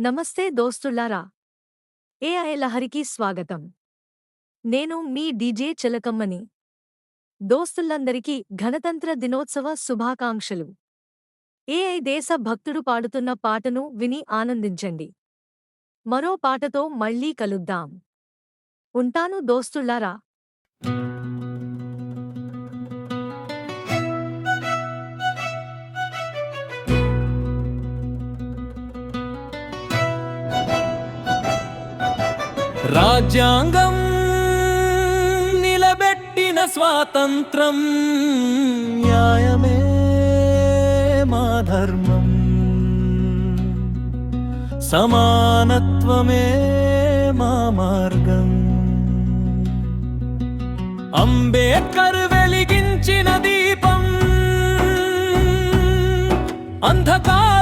నమస్తే దోస్తుల్లారా ఏఐ లహరికి స్వాగతం. నేను మీ డీజే చిలకమ్మని. దోస్తులందరికీ గణతంత్ర దినోత్సవ శుభాకాంక్షలు. ఏఐ దేశ భక్తుడు పాడుతున్న పాటను విని ఆనందించండి. మరో పాటతో మళ్ళీ కలుద్దాం. ఉంటాను దోస్తుల్లారా రాజ్యాంగం నిలబెట్టిన స్వాతంత్రం న్యాయమే మా ధర్మం. సమానత్వమే మా మార్గం. అంబేద్కర్ వెలిగించిన దీపం అంధకార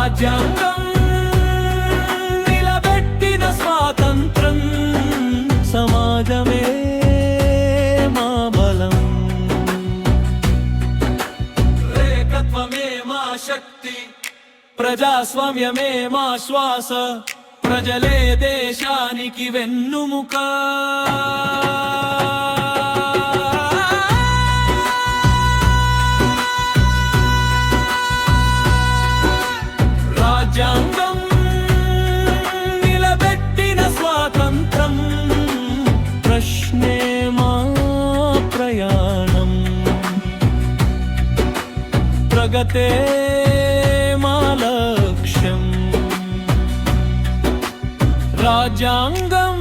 రాజ్యాంగం నిలబెట్టిన స్వాతంత్రం సమాజమే మా బలం. ఏకత్వమే మా శక్తి ప్రజాస్వామ్యమే మా శ్వాస ప్రజలే దేశానికి వెన్నుముక. జగతే మా లక్ష్యం రాజ్యాంగం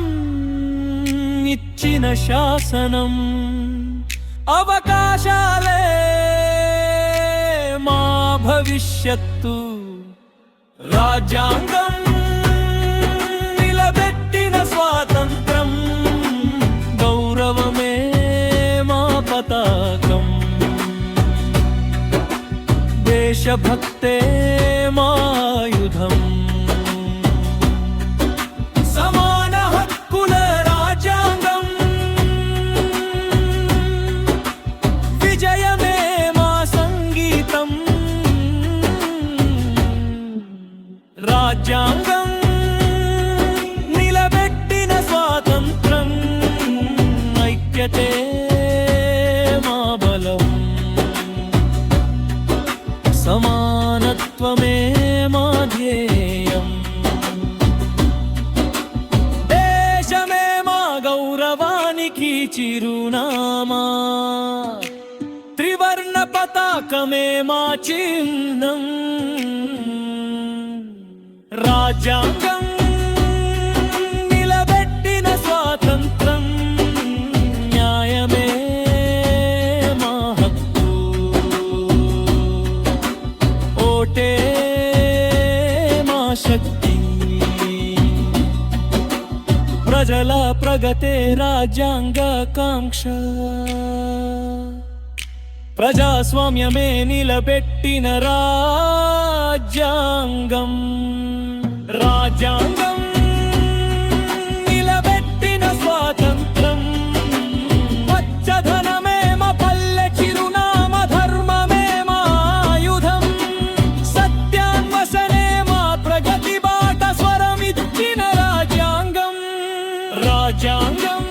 ఇచ్చిన శాసనం. అవకాశాలే మా భవిష్యత్తు. రాజ్యాంగం भक्ते సమానత్వమే మా ధ్యేయం. దేశమే మా గౌరవానికి చిరునామా. త్రివర్ణ పతాకమే మా చిహ్నం. శక్తి. ప్రజల ప్రగతే రాజ్యాంగ కాంక్ష. ప్రజాస్వామ్యమే నిలబెట్టిన రాజ్యాంగం. రాజ్యాంగం రాజ్యాంగం